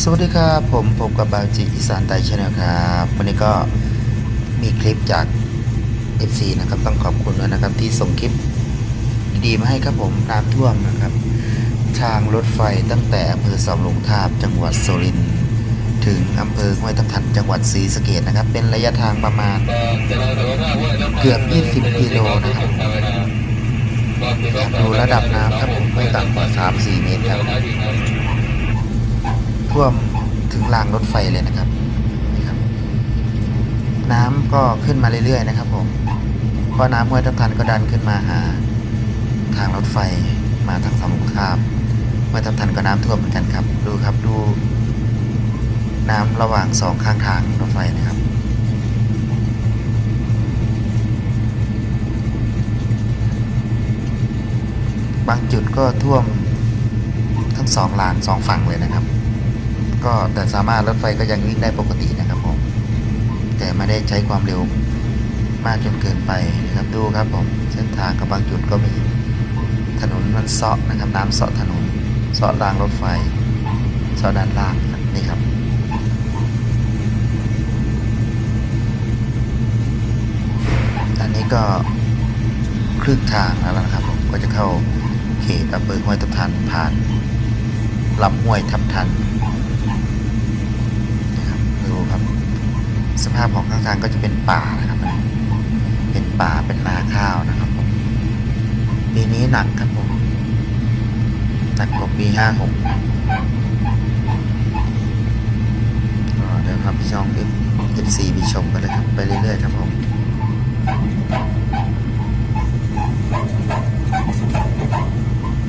สวัสดีครับผมพบกับบาวจิอีสานไตชแนลครับ วันนี้ก็มีคลิปจาก FC นะครับ ต้องขอบคุณด้วยนะครับ ที่ส่งคลิปดีๆมาให้ครับผมน้ำท่วมนะครับ ทางรถไฟตั้งแต่อำเภอสำโรงทาบจังหวัดสุรินทร์ถึงอำเภอห้วยทับทันจังหวัดศรีสะเกษนะครับ เป็นระยะทางประมาณเกือบ 20 กิโลนะครับดูระดับน้ำครับผมไม่ต่ำกว่า 3-4 เมตรครับ ท่วมถึงรางรถไฟเลยนะครับนี่ครับ น้ำก็ขึ้นมาเรื่อยๆนะครับผมเพราะน้ำห้วยทับทันก็ดันขึ้นมาหา ทางรถไฟมาทางสมุทรคาบห้วยทับทันก็น้ำท่วมเหมือนกันครับ ดูครับดู น้ำระหว่างสองข้างทางรถไฟนะครับบางจุดก็ท่วมทั้งสองลานสองฝั่งเลยนะครับ ก็แต่สามารถรถไฟก็ยังวิ่งได้ปกตินะครับผม แต่ไม่ได้ใช้ความเร็วมากจนเกินไปนะครับดูครับผมเส้นทางกับบางจุดก็มีถนนมันเซาะนะครับน้ำเซาะถนนเซาะรางรถไฟเซาะด้านล่างนี่ครับอันนี้ก็ครึ่งทางแล้วนะครับผมก็จะเข้าเขตอำเภอห้วยทับทันผ่านลำห้วยทับทันนะครับดูครับ สภาพของข้างทางก็จะเป็นป่านะครับ เป็นป่าเป็นนาข้าวนะครับผมปีนี้หนักครับผมหนักกว่าปีห้าหกเดี๋ยวครับพี่ช่องเอฟซีพี่ชมกันเลยครับ ไปเรื่อยๆครับผม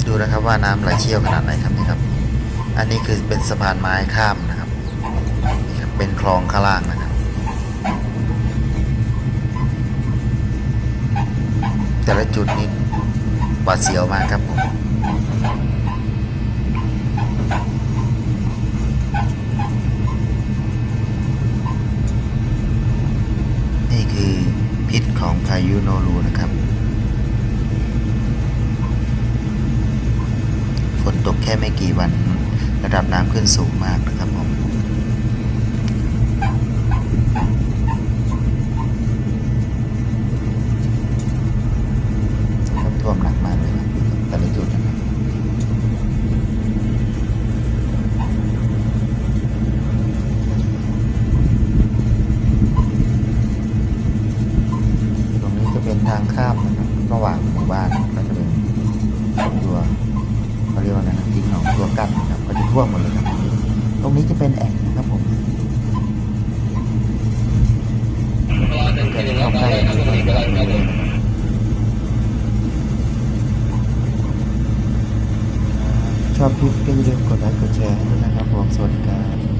ดูนะครับว่าน้ำไหลเชี่ยวขนาดไหนครับนี่ครับ อันนี้คือเป็นสะพานไม้ข้ามนะครับนี่ครับเป็นคลองข้างล่างนะครับ แต่ละจุดนี่หวาดเสียวมากครับผมนี่คือพิษของพายุโนรูนะครับ ฝนตกแค่ไม่กี่วัน ระดับน้ำขึ้นสูงมากนะครับผมครับ ข้ามนะครับระหว่างหมู่บ้านก็จะเป็นตัวเขาเรียกว่าอะไรนะทิ้งหนองตัวกั้นนะครับก็จะท่วมหมดเลยครับตรงนี้จะเป็นแอ่งนะครับผมก็จะเข้าใกล้นะครับเรื่อยๆนะครับชอบคลิปก็อย่าลืมกดไลค์กดแชร์ให้ด้วยนะครับผมสวัสดีครับ